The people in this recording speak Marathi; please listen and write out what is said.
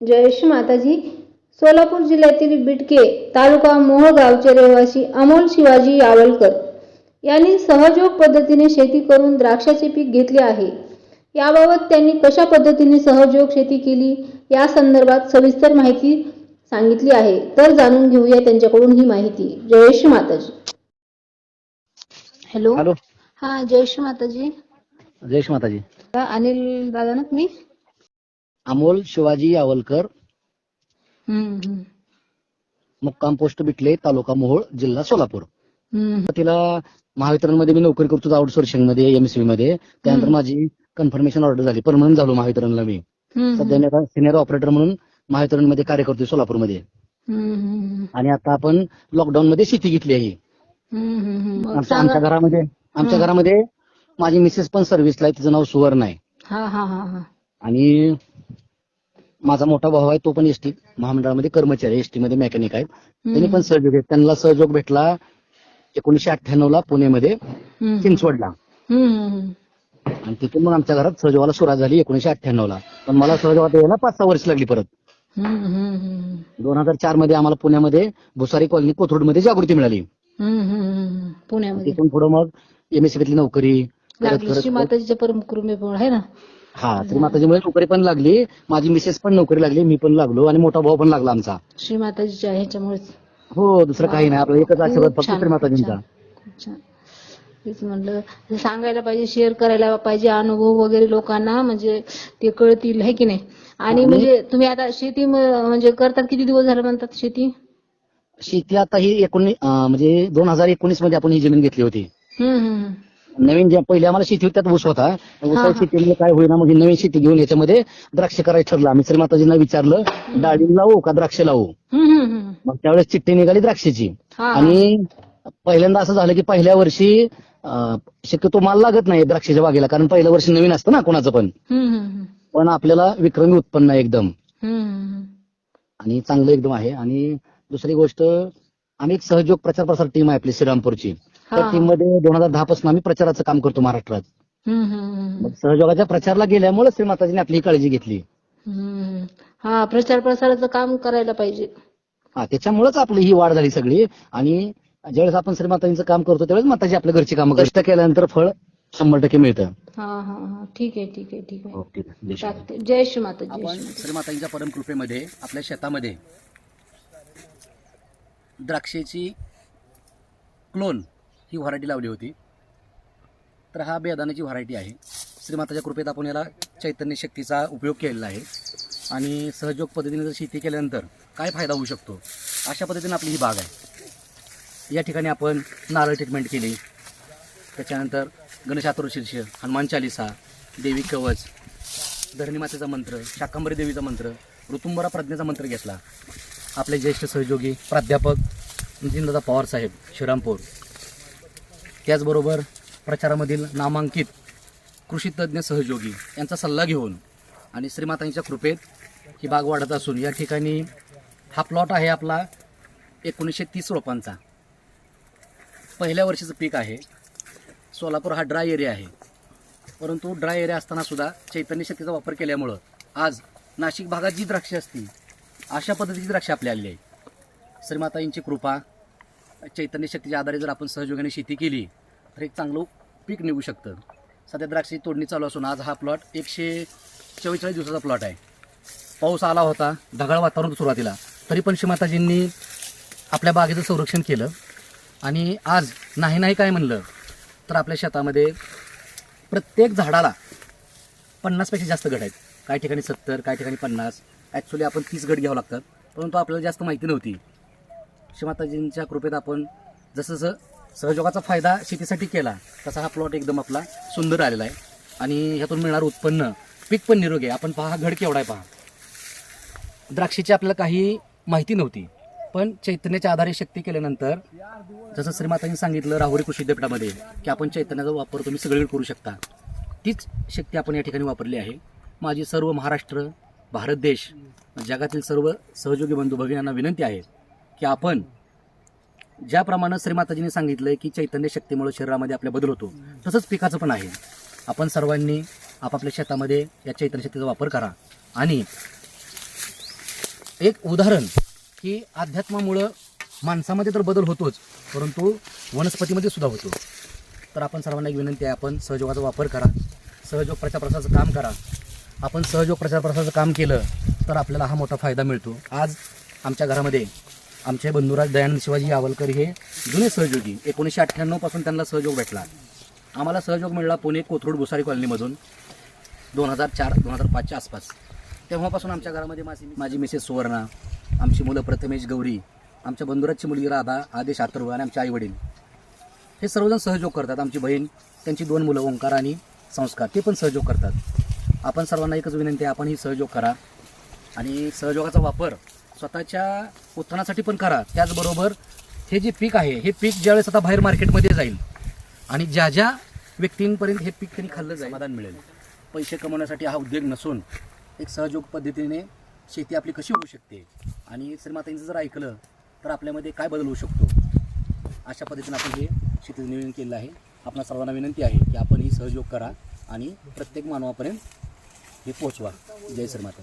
जयेश माताजी सोलापूर जिल्ह्यातील बिडके तालुका मोहोळ गावचे रहिवासी अमोल शिवाजी यावलकर यांनी सहयोग पद्धतीने शेती करून द्राक्षाचे पीक घेतले आहे. याबाबत त्यांनी कशा पद्धतीने सहयोग शेती केली या संदर्भात सविस्तर माहिती सांगितली आहे. तर जाणून घेऊया त्यांच्याकडून ही माहिती. जयेश माताजी. हॅलो. हॅलो. हा जयेश माताजी. जयश माताजी. अनिल दादा ना तुम्ही? अमोल शिवाजी यावलकर मुक्काम पोस्ट बिटले तालुका मोहोळ जिल्हा सोलापूर. तिला महावितरणमध्ये मी नोकरी करतो आउटसोर्सिंगमध्ये एमएसबी मध्ये. त्यानंतर माझी कन्फर्मेशन ऑर्डर झाली. परमनंट झालो महावितरणला मी. सध्या मी सिनियर ऑपरेटर म्हणून महावितरणमध्ये कार्य करतोय सोलापूरमध्ये. आणि आता आपण लॉकडाऊन मध्ये शेती घेतली आहे. आमच्या. घरामध्ये आमच्या घरामध्ये माझी मिसेस पण सर्व्हिसला आहे तिचं नाव सुवर्ण आहे. आणि माझा मोठा भाऊ आहे तो पण एसटी महामंडळामध्ये कर्मचारी एसटी मध्ये मेकॅनिक आहेत त्यांनी पण सहयोग घेतला. त्यांना सहयोग भेटला एकोणीशे अठ्ठ्याण्णव ला पुण्यामध्ये हम्म, चिंचवडला आणि तिथून मग आमच्या घरात सहयोगाला सुरुवात झाली एकोणीशे अठ्ठ्याण्णव ला पण मला सहयोगात यायला पाच सहा वर्ष लागली परत. दोन हजार चारमध्ये आम्हाला पुण्यामध्ये भुसारी कॉलनी कोथरूडमध्ये जागृती मिळाली. पुण्यामध्ये. तिथून पुढे मग नोकरी लागली श्री करत माताजीच्या परम कृपेमुळे आहे ना? हा श्री माताजीमुळे नोकरी पण लागली. माझी मिसेस पण नोकरी लागली मी पण लागलो आणि मोठा भाऊ पण लागला आमचा. श्री माताजीच्या ह्याच्यामुळेच. हो दुसरं काही नाही. आपलं एकच आशीर्वाद फक्त श्री माताजींचा. खूप छान. तेच म्हणलं हे सांगायला पाहिजे शेअर करायला पाहिजे अनुभव वगैरे लोकांना म्हणजे ते कळतील आहे की नाही? आणि म्हणजे तुम्ही आता शेती म- म्हणजे करतात किती दिवस झाले म्हणतात शेती? शेती आता ही एकोणीस म्हणजे दोन हजार एकोणीसमध्ये आपण ही जमीन घेतली होती. हम्म हम्म. नवीन ज्या पहिले आम्हाला शेती होती त्यात ऊस होता. ऊस हा. शेतीमध्ये काय होईना मग ही नवीन शेती घेऊन याच्यामध्ये द्राक्ष करायचं ठरलं आम्ही. श्री माताजींना विचारलं डाळिंब लावू का द्राक्ष लावू? मग त्यावेळेस चिठ्ठी निघाली द्राक्षाची. आणि पहिल्यांदा असं झालं की पहिल्या वर्षी शक्यतो माल लागत नाही द्राक्षाच्या बागेला कारण पहिल्या वर्षी नवीन असतं ना कोणाचं पण. पण आपल्याला विक्रमी उत्पन्न आहे एकदम. आणि चांगलं एकदम आहे. आणि दुसरी गोष्ट आम्ही एक सहयोग प्रचार प्रसार टीम आहे आपली श्रीरामपूरची. त्या हा. टीममध्ये दोन हजार दहा पासून आम्ही प्रचाराचं काम करतो महाराष्ट्रात. मग सहयोगाच्या प्रचारला गेल्यामुळे श्री माताजीने आपली ही काळजी घेतली. हम्म. हा प्रचार प्रसाराचं काम करायला पाहिजे. हा त्याच्यामुळेच आपली ही वाढ झाली सगळी. आणि ज्यावेळेस आपण श्री माताजींचं काम करतो त्यावेळेस माताजी आपल्या घरची कामं कष्ट केल्यानंतर फळ शंभर टक्के मिळतं. हा हा हा. ठीक आहे ठीक आहे ठीक आहे. हो. जय श्री माता जय आपण श्री माता. श्री माताजींच्या परमकृपेमध्ये आपल्या शेतामध्ये द्राक्षेची क्लोन ही व्हरायटी लावली होती. तर हा बेदाण्याची व्हरायटी आहे. श्रीमाताच्या कृपेत आपण याला चैतन्य शक्तीचा उपयोग केलेला आहे. आणि सहयोग पद्धतीने जर शेती केल्यानंतर काय फायदा होऊ शकतो? अशा पद्धतीने आपली ही बाग आहे. या ठिकाणी आपण नारळ ट्रीटमेंट केली. त्याच्यानंतर गणेशातुर्शीर्ष हनुमान चालिसा देवी कवच धरणीमातेचा मंत्र शाकंबरी देवीचा मंत्र ऋतुंबरा प्रज्ञेचा मंत्र घेतला. आपले ज्येष्ठ सहयोगी प्राध्यापक नितीनदादा पवार साहेब श्रीरामपूर. त्याचबरोबर प्रचारामधील नामांकित कृषीतज्ञ सहयोगी यांचा सल्ला घेऊन आणि श्रीमातांच्या कृपेत ही बाग वाढत असून या ठिकाणी हा प्लॉट आहे आपला एकोणीसशे तीस रोपांचा. पहिल्या वर्षीचं पीक आहे. सोलापूर हा ड्राय एरिया आहे. परंतु ड्राय एरिया असतानासुद्धा चैतन्य शक्तीचा वापर केल्यामुळं आज नाशिक भागात जी द्राक्षे असतील अशा पद्धतीची द्राक्षे आपल्या आलेली आहे श्रीमाताईंची कृपा चैतन्य शक्तीच्या आधारे जर आपण सहयोगाने शेती केली तर एक चांगलं पीक निघू शकतं. सध्या द्राक्षाची तोडणी चालू असून आज हा प्लॉट एकशे चव्वेचाळीस दिवसाचा प्लॉट आहे. पाऊस आला होता ढगाळ वातावरण सुरुवातीला. तरी पण श्रीमाताजींनी आपल्या बागेचं संरक्षण केलं. आणि आज नाही नाही काय म्हणलं तर आपल्या शेतामध्ये प्रत्येक झाडाला पन्नासपेक्षा जास्त गट आहेत. काही ठिकाणी सत्तर काही ठिकाणी पन्नास. ॲक्च्युली आपण तीस गट घ्यावं लागतात परंतु आपल्याला जास्त माहिती नव्हती. श्रीमाताजींच्या कृपेत आपण जसं जसं सहयोगाचा फायदा शेतीसाठी केला तसा हा प्लॉट एकदम आपला सुंदर आलेला आहे. आणि ह्यातून मिळणारं उत्पन्न. पीक पण निरोगी आहे. आपण पहा हा घड केवढा आहे पहा. द्राक्षीची आपल्याला काही माहिती नव्हती. पण चैतन्याच्या आधारे शक्ती केल्यानंतर जसं श्रीमातांनी सांगितलं राहुरी कृषी विद्यापीठामध्ये की आपण चैतन्याचा वापर तुम्ही सगळीकडे करू शकता. तीच शक्ती आपण या ठिकाणी वापरली आहे. माझी सर्व महाराष्ट्र भारत देश जगातील सर्व सहयोगी बंधू भगिनींना विनंती आहे की आपण ज्याप्रमाणे श्रीमाताजींनी सांगितलंय की चैतन्य शक्तीमुळे शरीरामध्ये आपल्या बदल होतो तसंच पिकाचं पण आहे. आपण सर्वांनी आपापल्या शेतामध्ये या चैतन्य शक्तीचा वापर करा. आणि एक उदाहरण की अध्यात्मामुळं माणसामध्ये तर बदल होतोच परंतु वनस्पतीमध्ये सुद्धा होतो. तर आपण सर्वांना एक विनंती आहे आपण सहयोगाचा वापर करा सहयोग प्रचार प्रसाराचं काम करा. आपण सहयोग प्रचार प्रसाराचं काम केलं तर आपल्याला हा मोठा फायदा मिळतो. आज आमच्या घरामध्ये आमचे बंधुराज दयानंद शिवाजी यावलकर हे जुने सहयोगी एकोणीसशे अठ्ठ्याण्णवपासून त्यांना सहयोग भेटला. आम्हाला सहयोग मिळाला पुणे कोथरूड भुसारी कॉलनीमधून दोन हजार चार दोन हजार पाचच्या आसपास. तेव्हापासून आमच्या घरामध्ये माझी माझी मिसेस सुवर्णा आमची मुलं प्रथमेश गौरी आमच्या बंधुराजची मुलगी राधा आदेश अथर्व आणि आमचे आईवडील. हे सर्वजण सहयोग करतात. आमची बहीण त्यांची दोन मुलं ओंकार आणि संस्कार ते पण सहयोग करतात. आपण सर्वांना एकच विनंती आहे आपण ही सहयोग करा. आणि सहयोगाचा वापर स्वतःच्या उत्पन्नासाठी पण करा. त्याचबरोबर हे जे पीक आहे हे पीक ज्यावेळेस आता बाहेर मार्केटमध्ये जाईल आणि ज्या ज्या व्यक्तींपर्यंत हे पीक त्यांनी खाल्लं जाईल समाधान मिळेल. पैसे कमवण्यासाठी हा उद्योग नसून एक सहयोग पद्धतीने शेती आपली कशी होऊ शकते? आणि श्रीमातांचं जर ऐकलं तर आपल्यामध्ये काय बदल होऊ शकतो? अशा पद्धतीने आपण हे शेतीचं नियोजन केलेलं आहे. आपणा सर्वांना विनंती आहे की आपण ही सहयोग करा आणि प्रत्येक मानवापर्यंत हे पोचवा जय श्रीमाता